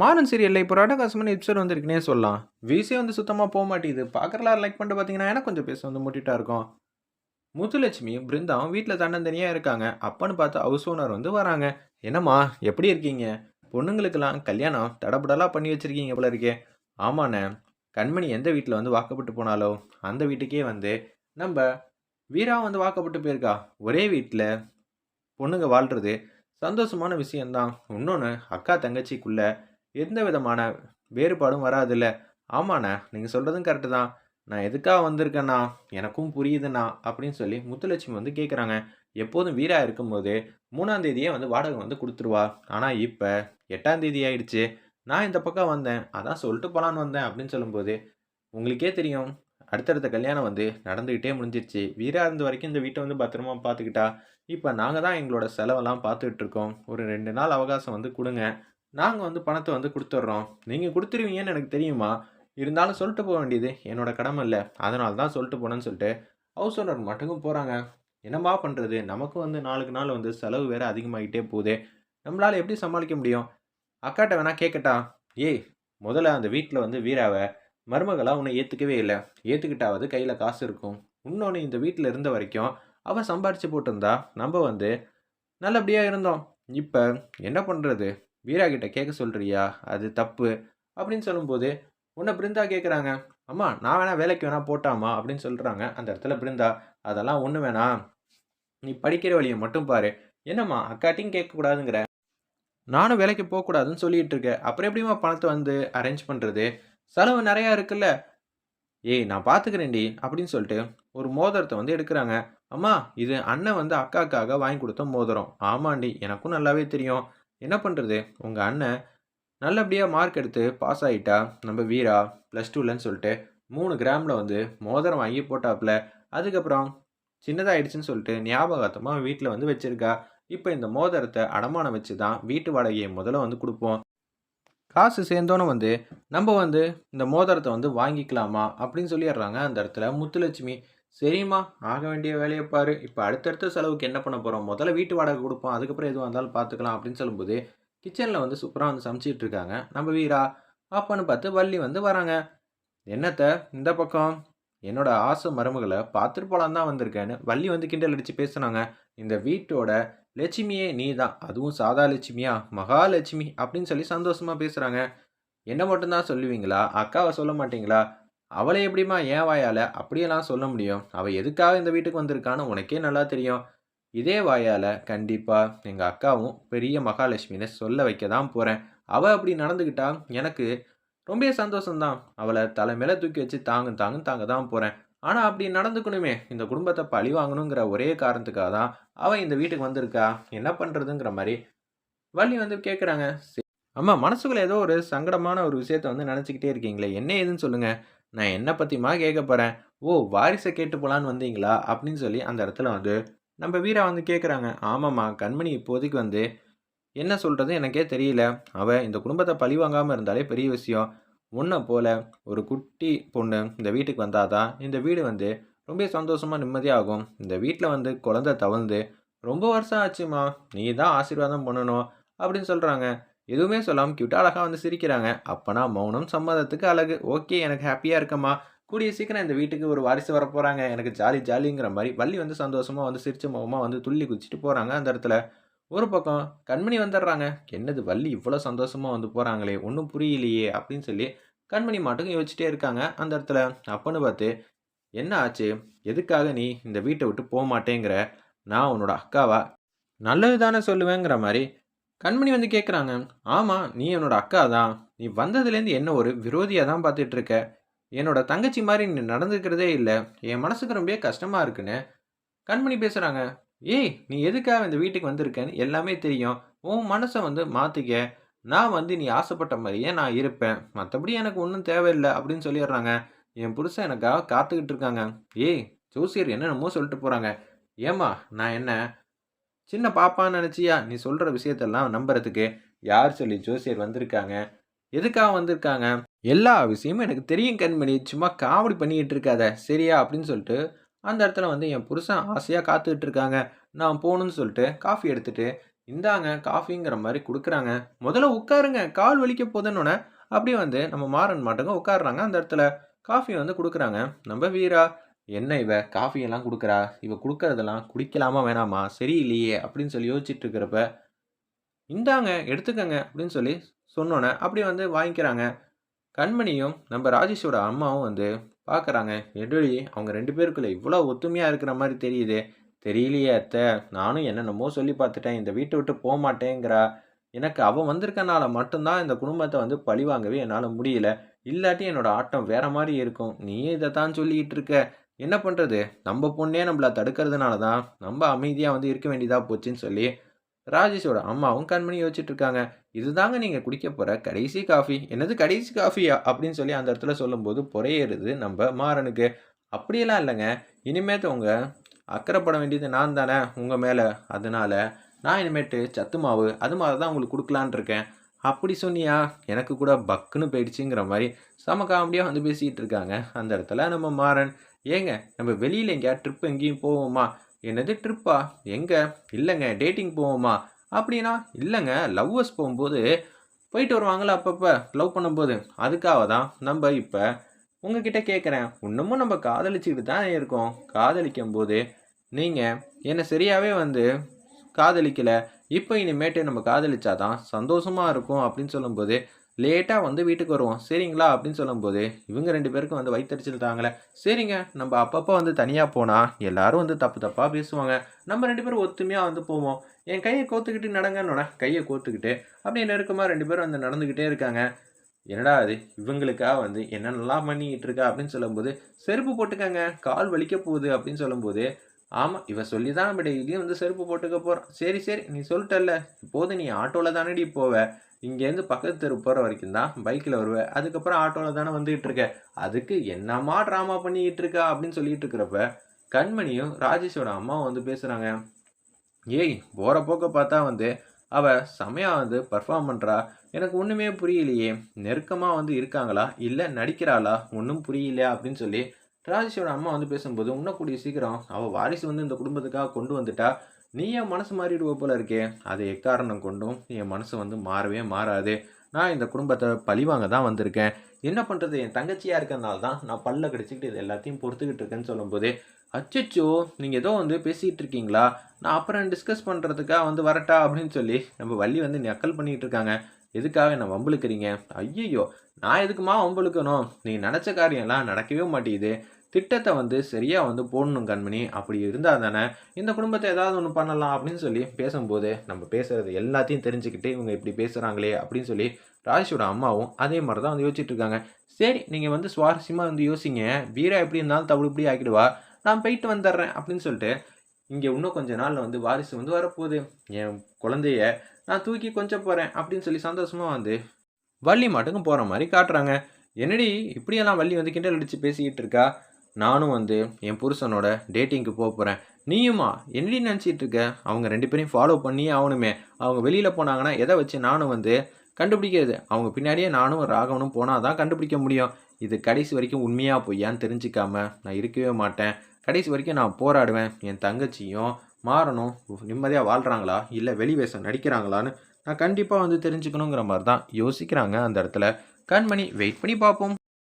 மாறன் சீரியலில் இப்போ ராடகாசமன் எபிசோட் வந்திருக்குனே சொல்லலாம். வீசே வந்து சுத்தமாக போக மாட்டேங்குது. பார்க்குறலாம் லைக் பண்ணிட்டு பார்த்தீங்கன்னா எனக்கு கொஞ்சம் பேச வந்து முட்டிட்டா இருக்கும். முத்துலட்சுமி பிருந்தாவும் வீட்டில் தன்னந்தனியாக இருக்காங்க. அப்பன்னு பார்த்து ஹவுஸ் ஓனர் வந்து வராங்க. என்னம்மா எப்படி இருக்கீங்க? பொண்ணுங்களுக்கெல்லாம் கல்யாணம் தடபடலாக பண்ணி வச்சுருக்கீங்க போல இருக்கே. ஆமாண்ணே கண்மணி எந்த வீட்டில் வந்து வாக்கப்பட்டு போனாலோ அந்த வீட்டுக்கே வந்து நம்ம வீரா வந்து வாக்கப்பட்டு போயிருக்கா. ஒரே வீட்டில் பொண்ணுங்க வாழ்கிறது சந்தோஷமான விஷயந்தான் இன்னொன்று அக்கா தங்கச்சிக்குள்ளே எந்த விதமான வேறுபாடும் வராதுல்ல. ஆமாண்ணா நீங்கள் சொல்கிறதும் கரெக்டு தான். நான் எதுக்காக வந்திருக்கேண்ணா எனக்கும் புரியுதுண்ணா அப்படின்னு சொல்லி முத்துலட்சுமி வந்து கேட்குறாங்க எப்போதும் வீரா இருக்கும்போது மூணாம் தேதியே வந்து வாடகை வந்து கொடுத்துருவா. ஆனால் இப்போ எட்டாம் தேதி ஆயிடுச்சு. நான் இந்த பக்கம் வந்தேன். அதான் சொல்லிட்டு போலான்னு வந்தேன் அப்படின்னு சொல்லும்போது உங்களுக்கே தெரியும் அடுத்தடுத்த கல்யாணம் வந்து நடந்துக்கிட்டே முடிஞ்சிருச்சு. வீரா இருந்த வரைக்கும் இந்த வீட்டை வந்து பத்திரமா பார்த்துக்கிட்டா. இப்போ நாங்கள் தான் எங்களோட செலவெல்லாம் பார்த்துக்கிட்டு இருக்கோம். ஒரு ரெண்டு நாள் அவகாசம் வந்து கொடுங்க. நாங்கள் வந்து பணத்தை வந்து கொடுத்துட்றோம். நீங்கள் கொடுத்துருவீங்கன்னு எனக்கு தெரியுமா? இருந்தாலும் சொல்லிட்டு போக வேண்டியது என்னோட கடமை இல்லை. அதனால தான் சொல்லிட்டு போனேன்னு சொல்லிட்டு ஹவுஸ் ஓனர் மட்டுக்கும் போகிறாங்க என்னம்மா பண்ணுறது நமக்கும் வந்து நாளுக்கு நாள் வந்து செலவு வேறு அதிகமாகிட்டே போகுது. நம்மளால் எப்படி சமாளிக்க முடியும்? அக்காட்ட வேணா கேட்கட்டா ஏய் முதல்ல அந்த வீட்டில் வந்து வீராவை மருமகளாக உன்னை ஏற்றுக்கவே இல்லை. ஏற்றுக்கிட்டாவது கையில் காசு இருக்கும். இன்னொன்று இந்த வீட்டில் இருந்த வரைக்கும் அவள் சம்பாரித்து போட்டிருந்தா நம்ம வந்து நல்லபடியாக இருந்தோம். இப்போ என்ன பண்ணுறது வீரா கிட்ட கேட்க சொல்கிறியா அது தப்பு. அப்படின்னு சொல்லும்போது உன்னை பிருந்தா கேட்குறாங்க அம்மா நான் வேணா வேலைக்கு வேணா போட்டாமா? அப்படின்னு சொல்கிறாங்க அந்த இடத்துல பிருந்தா அதெல்லாம் ஒன்று வேணாம் நீ படிக்கிற வழியை மட்டும் பாரு. என்னம்மா அக்காட்டையும் கேட்கக்கூடாதுங்கிற? நானும் வேலைக்கு போகக்கூடாதுன்னு சொல்லிட்டு இருக்கேன். அப்புறம் எப்படிம்மா பணத்தை வந்து அரேஞ்ச் பண்ணுறது செலவு நிறையா இருக்குல்ல. ஏய் நான் பார்த்துக்கிறேன்டி அப்படின்னு சொல்லிட்டு ஒரு மோதிரத்தை வந்து எடுக்கிறாங்க. அம்மா இது அண்ணன் வந்து அக்காக்காக வாங்கி கொடுத்த மோதிரம். ஆமாண்டி எனக்கும் நல்லாவே தெரியும். என்ன பண்ணுறது உங்கள் அண்ணன் நல்லபடியாக மார்க் எடுத்து பாஸ் ஆகிட்டா நம்ம வீரா ப்ளஸ் டூலன்னு சொல்லிட்டு மூணு கிராமில் வந்து மோதிரம் வாங்கி போட்டாப்புல அதுக்கப்புறம் சின்னதாயிடுச்சுன்னு சொல்லிட்டு ஞாபகார்த்தமாக வீட்டில் வந்து வச்சுருக்கா. இப்போ இந்த மோதிரத்தை அடமானம் வச்சு தான் வீட்டு வாடகையை முதல்ல வந்து கொடுப்போம். காசு சேர்ந்தோன்னு வந்து நம்ம வந்து இந்த மோதிரத்தை வந்து வாங்கிக்கலாமா அப்படின்னு சொல்லிடுறாங்க அந்த இடத்துல முத்துலட்சுமி. சரிம்மா ஆக வேண்டிய வேலையை பாரு. இப்போ அடுத்தடுத்த செலவுக்கு என்ன பண்ண போகிறோம் முதல்ல வீட்டு வாடகை கொடுப்போம். அதுக்கப்புறம் எதுவாக இருந்தாலும் பார்த்துக்கலாம் அப்படின்னு சொல்லும்போது கிச்சனில் வந்து சூப்பராக வந்து சமைச்சிட்டு இருக்காங்க. நம்ம வீரா அப்பான்னு பார்த்து வள்ளி வந்து வராங்க. என்னத்த இந்த பக்கம்? என்னோட ஆசை மருமகளை பார்த்துட்டு போலாம் தான் வந்திருக்கேன்னு. வள்ளி வந்து கிண்டல் அடித்து பேசுனாங்க. இந்த வீட்டோட லட்சுமியே நீ தான் அதுவும் சாதா லட்சுமியா? மகாலட்சுமி? அப்படின்னு சொல்லி சந்தோஷமாக பேசுகிறாங்க என்ன மட்டும்தான் சொல்லுவீங்களா? அக்காவை சொல்ல மாட்டீங்களா? அவளை எப்படிம்மா ஏன் வாயால் அப்படியெல்லாம் சொல்ல முடியும்? அவள் எதுக்காக இந்த வீட்டுக்கு வந்திருக்கான்னு உனக்கே நல்லா தெரியும். இதே வாயால் கண்டிப்பாக எங்கள் அக்காவும் பெரிய மகாலட்சுமின்னு சொல்ல வைக்க தான் போகிறேன் அவள் அப்படி நடந்துக்கிட்டா எனக்கு ரொம்ப சந்தோஷம்தான். அவளை தலை மேலே தூக்கி வச்சு தாங்கு தாங்கு தாங்க தான் போகிறேன் ஆனால் அப்படி நடந்துக்கணுமே. இந்த குடும்பத்தை பழி வாங்கணுங்கிற ஒரே காரணத்துக்காக தான் அவன் இந்த வீட்டுக்கு வந்திருக்கா? என்ன பண்ணுறதுங்கிற மாதிரி வள்ளி வந்து கேட்குறாங்க அம்மா மனசுக்குள்ள ஏதோ ஒரு சங்கடமான ஒரு விஷயத்த வந்து நினச்சிக்கிட்டே இருக்கீங்களே. என்ன ஏதுன்னு சொல்லுங்கள் நான் என்ன பற்றிமா கேட்க போகிறேன் ஓ வாரிசை கேட்டு போகலான்னு வந்தீங்களா? அப்படின்னு சொல்லி அந்த இடத்துல வந்து நம்ம வீரா வந்து கேட்குறாங்க ஆமாம்மா கண்மணி இப்போதைக்கு வந்து என்ன சொல்கிறது எனக்கே தெரியல. அவள் இந்த குடும்பத்தை பழி வாங்காமல் இருந்தாலே பெரிய விஷயம். உன்னை போல் ஒரு குட்டி பொண்ணு இந்த வீட்டுக்கு வந்தாதான் இந்த வீடு வந்து ரொம்ப சந்தோஷமாக நிம்மதியாகும். இந்த வீட்டில் வந்து குழந்தை தவழ்ந்து ரொம்ப வருஷம் ஆச்சுமா நீ தான் ஆசீர்வாதம் பண்ணணும் அப்படின்னு சொல்கிறாங்க எதுவுமே சொல்லாமல் கியூட்டாக அழகாக வந்து சிரிக்கிறாங்க. அப்போனா மௌனம் சம்மதத்துக்கு அழகு. ஓகே எனக்கு ஹாப்பியாக இருக்கம்மா. கூடிய சீக்கிரம் இந்த வீட்டுக்கு ஒரு வாரிசு வர போகிறாங்க எனக்கு ஜாலி ஜாலிங்கிற மாதிரி வள்ளி வந்து சந்தோஷமாக வந்து சிரிச்ச முகமாக வந்து துள்ளி குதிச்சுட்டு போகிறாங்க அந்த இடத்துல. ஒரு பக்கம் கண்மணி வந்துடுறாங்க. என்னது வள்ளி இவ்வளோ சந்தோஷமாக வந்து போகிறாங்களே ஒன்றும் புரியலையே அப்படின்னு சொல்லி கண்மணி மாட்டுக்கும் யோசிச்சிட்டே இருக்காங்க அந்த இடத்துல. அப்பன்னு பார்த்து என்ன ஆச்சு? எதுக்காக நீ இந்த வீட்டை விட்டு போக மாட்டேங்கிற நான் உன்னோட அக்காவா? நல்லது தானே சொல்லுவேங்கிற மாதிரி கண்மணி வந்து கேட்குறாங்க ஆமாம் நீ என்னோட அக்கா தான் நீ வந்ததுலேருந்து என்ன ஒரு விரோதியாக தான் பார்த்துட்டு இருக்க என்னோட தங்கச்சி மாதிரி நீ நடந்துக்கிறதே இல்லை. என் மனசுக்கு ரொம்ப கஷ்டமாக இருக்குன்னு. கண்மணி பேசுகிறாங்க ஏய் நீ எதுக்காக இந்த வீட்டுக்கு வந்திருக்கேன்னு எல்லாமே தெரியும். உன் மனசை வந்து மாற்றிக்க நான் வந்து நீ ஆசைப்பட்ட மாதிரியே நான் இருப்பேன். மற்றபடி எனக்கு ஒன்றும் தேவையில்லை. அப்படின்னு சொல்லிடுறாங்க. என் புருஷன் எனக்காக காத்துக்கிட்டு இருக்காங்க. ஏய் ஜோசியர் என்னென்னமோ சொல்லிட்டு போகிறாங்க ஏம்மா நான் என்ன? சின்ன பாப்பான்னு நினச்சியா? நீ சொல்கிற விஷயத்தெல்லாம் நம்புறதுக்கு யார் சொல்லி ஜோசியர் வந்திருக்காங்க? எதுக்காக வந்திருக்காங்க? எல்லா விஷயமும் எனக்கு தெரியும் கண்மணி. சும்மா காமெடி பண்ணிக்கிட்டு இருக்காத. சரியா? அப்படின்னு சொல்லிட்டு அந்த இடத்துல வந்து என் புருஷன் ஆசையாக காத்துக்கிட்டு இருக்காங்க. நான் போகணுன்னு சொல்லிட்டு காஃபி எடுத்துட்டு இந்தாங்க காஃபிங்கிற மாதிரி கொடுக்குறாங்க. முதல்ல உட்காருங்க. கால் வலிக்க போதுன்னோனே, அப்படியே வந்து நம்ம மாறன் மாட்டங்க உட்காடுறாங்க அந்த இடத்துல. காஃபி வந்து கொடுக்குறாங்க. நம்ம வீரா, "என்ன இவ காஃபியெல்லாம் கொடுக்குறா இவ கொடுக்கறதெல்லாம் குடிக்கலாமா வேணாமா? சரியில்லையே!" அப்படின்னு சொல்லி யோசிச்சுட்டு இருக்கிறப்ப, "இந்தாங்க எடுத்துக்கங்க" அப்படின்னு சொல்லி சொன்னோன்னே அப்படி வந்து வாங்கிக்கிறாங்க. கண்மணியும், நம்ம ராஜேஷோட அம்மாவும் வந்து பார்க்குறாங்க. "என்னடி அவங்க ரெண்டு பேருக்குள்ளே இவ்வளோ ஒத்துமையாக இருக்கிற மாதிரி தெரியுதே!" "தெரியலையே அத்தை நானும் என்னென்னமோ சொல்லி பார்த்துட்டேன். இந்த வீட்டை விட்டு போக மாட்டேங்கிறா எனக்கு அவன் வந்திருக்கனால மட்டும்தான் இந்த குடும்பத்தை வந்து பழிவாங்கவே என்னால் முடியல. இல்லாட்டி என்னோட ஆட்டம் வேற மாதிரி இருக்கும். நீ இதை தான் சொல்லிக்கிட்டு இருக்க. என்ன பண்ணுறது நம்ம பொண்ணே நம்மளை தடுக்கிறதுனால தான், நம்ம அமைதியாக வந்து இருக்க வேண்டியதாக போச்சுன்னு சொல்லி, ராஜேஷோட அம்மாவும் கண்மணியும் யோசிச்சுட்டு இருக்காங்க. "இதுதாங்க நீங்கள் குடிக்க போகிற கடைசி காஃபி." "என்னது கடைசி காஃபியா?" அப்படின்னு சொல்லி அந்த இடத்துல சொல்லும்போது புறையிறது நம்ம மாறனுக்கு. "அப்படியெல்லாம் இல்லைங்க இனிமேட்டு உங்க அக்கறைப்பட வேண்டியது நான் தானே உங்கள் மேலே அதனால் நான் இனிமேட்டு சத்து மாவு, அது மாதிரி தான் உங்களுக்கு குடுக்கலான்னு இருக்கேன்." "அப்படி சொன்னியா? எனக்கு கூட பக்குன்னு போயிடுச்சுங்கிற" மாதிரி செம காமெடியாக வந்து பேசிகிட்டு இருக்காங்க. அந்த இடத்துல நம்ம மாறன், "ஏங்க நம்ம வெளியில் எங்கேயா ட்ரிப் எங்கேயும் போவோமா?" "என்னது ட்ரிப்பா? எங்கே இல்லைங்க டேட்டிங் போவோமா?" அப்படின்னா, இல்லைங்க லவ்வர்ஸ் போகும்போது போயிட்டு வருவாங்களா அப்பப்போ லவ் பண்ணும்போது. அதுக்காக தான் நம்ம இப்போ உங்ககிட்ட கேட்குறேன் இன்னமும் நம்ம காதலிச்சுக்கிட்டு தான் இருக்கோம். காதலிக்கும்போது நீங்கள் என்னை சரியாகவே வந்து காதலிக்கலை இப்போ இனிமேட்டு நம்ம காதலிச்சா தான் இருக்கும்." அப்படின்னு சொல்லும்போது, லேட்டாக வந்து வீட்டுக்கு வருவோம். சரிங்களா?" அப்படின்னு சொல்லும்போது, இவங்க ரெண்டு பேருக்கும் வந்து வயித்தெரிச்சல் தாங்கல. "சரிங்க. நம்ம அப்பப்போ வந்து தனியாக போனால் எல்லாரும் வந்து தப்பு தப்பாக பேசுவாங்க. நம்ம ரெண்டு பேரும் ஒத்துமையாக வந்து போவோம்." என் கையை கோத்துக்கிட்டு நடங்கன்னோட கையை கோத்துக்கிட்டு அப்படியே நெருக்கமாக ரெண்டு பேரும் வந்து நடந்துக்கிட்டே இருக்காங்க. "என்னடா இது இவங்களுக்காக வந்து என்னென்னலாம் பண்ணிக்கிட்டு இருக்கா?" அப்படின்னு சொல்லும்போது, "செருப்பு போட்டுக்கங்க. கால் வலிக்க போகுது." அப்படின்னு சொல்லும்போது, ஆமாம் இவ சொல்லி தான் நம்ம டெய்லியும் வந்து செருப்பு போட்டுக்க போகிறான் "சரி சரி நீ சொல்லிட்டல்ல இப்போது நீ ஆட்டோவில் தானடி போவ. இங்கேருந்து பக்கத்து தெரு போகிற வரைக்கும் தான் பைக்கில் வருவ. அதுக்கப்புறம் ஆட்டோவில் தானே வந்துகிட்டு இருக்க. அதுக்கு என்னம்மா ட்ராமா பண்ணிக்கிட்டு இருக்கா?" அப்படின்னு சொல்லிட்டு இருக்கிறப்ப, கண்மணியும் ராஜேஷோட அம்மாவும் வந்து பேசுகிறாங்க "ஏய் போகிற போக்க பார்த்தா வந்து அவள் செமையா வந்து பர்ஃபார்ம் பண்ணுறா எனக்கு ஒன்றுமே புரியலையே. நெருக்கமாக வந்து இருக்காங்களா? இல்லை நடிக்கிறாளா? ஒன்றும் புரியலையா அப்படின்னு சொல்லி ராஜேஷோட அம்மா வந்து பேசும்போது, உண்ணக்கூடிய சீக்கிரம் அவள் வாரிசு வந்து இந்த குடும்பத்துக்காக கொண்டு வந்துட்டா, நீ என் மனசு மாறிடுவ போல இருக்கே." "அது எக்காரணம் கொண்டும் என் மனசு வந்து மாறவே மாறாது. நான் இந்த குடும்பத்தை பழிவாங்க தான் வந்திருக்கேன். என்ன பண்ணுறது என் தங்கச்சியாக இருக்கிறனால தான் நான் பல்ல கடிச்சுக்கிட்டு இது எல்லாத்தையும் பொறுத்துக்கிட்டு இருக்கேன்னு." சொல்லும்போது, "அச்சச்சோ! நீங்கள் ஏதோ வந்து பேசிகிட்டு இருக்கீங்களா? நான் அப்புறம் டிஸ்கஸ் பண்ணுறதுக்காக வந்து வரட்டா?" அப்படின்னு சொல்லி நம்ம வள்ளி வந்து நக்கல் பண்ணிகிட்டு இருக்காங்க. "எதுக்காக என்ன வம்புழுக்கிறீங்க ஐயையோ நான் எதுக்குமா வம்புழுக்கணும் நீ நினச்ச காரியம்லாம் நடக்கவே மாட்டேங்குது. திட்டத்தை வந்து சரியாக வந்து போடணும் கண்மணி. அப்படி இருந்தால் தானே இந்த குடும்பத்தை ஏதாவது ஒன்று பண்ணலாம்." அப்படின்னு சொல்லி பேசும்போது, நம்ம பேசுகிறது எல்லாத்தையும் தெரிஞ்சுக்கிட்டு இவங்க இப்படி பேசுகிறாங்களே அப்படின்னு சொல்லி ராஜேஷோட அம்மாவும் அதே மாதிரி தான் வந்து யோசிச்சுட்டு இருக்காங்க. "சரி நீங்கள் வந்து சுவாரஸ்யமாக வந்து யோசிங்க. வீரா எப்படி இருந்தாலும் தவிடுபொடி ஆக்கிடுவா. நான் போயிட்டு வந்துடுறேன்." அப்படின்னு சொல்லிட்டு, இங்கே இன்னும் கொஞ்ச நாளில் வந்து வாரிசு வந்து வரப்போகுது. என் குழந்தைய நான் தூக்கி கொஞ்சம் போகிறேன் அப்படின்னு சொல்லி சந்தோஷமாக வந்து வள்ளி மாட்டுக்கும் போகிற மாதிரி காட்டுறாங்க. "என்னடி இப்படியெல்லாம் வள்ளி வந்து கிண்டல் அடித்து பேசிக்கிட்டு இருக்கா? நானும் வந்து என் புருஷனோட டேட்டிங்க்கு போக போகிறேன் நீயுமா? என்னடி நினச்சிட்டு இருக்க? அவங்க ரெண்டு பேரையும் ஃபாலோ பண்ணியே ஆகணுமே அவங்க வெளியில் போனாங்கன்னா எதை வச்சு நானும் வந்து கண்டுபிடிக்கிறது? அவங்க பின்னாடியே நானும் ராகவனும் போனால் தான் கண்டுபிடிக்க முடியும். இது கடைசி வரைக்கும் உண்மையாக பொய்யான்னு தெரிஞ்சிக்காம நான் இருக்கவே மாட்டேன். கடைசி வரைக்கும் நான் போராடுவேன். என் தங்கச்சியும் மாறணும் நிம்மதியாக வாழ்கிறாங்களா இல்லை வெளி வேஷம் நடிக்கிறாங்களான்னு நான் கண்டிப்பாக வந்து தெரிஞ்சுக்கணுங்கிற மாதிரி தான் யோசிக்கிறாங்க அந்த இடத்துல. கண்மணி வெயிட் பண்ணி பார்ப்போம்.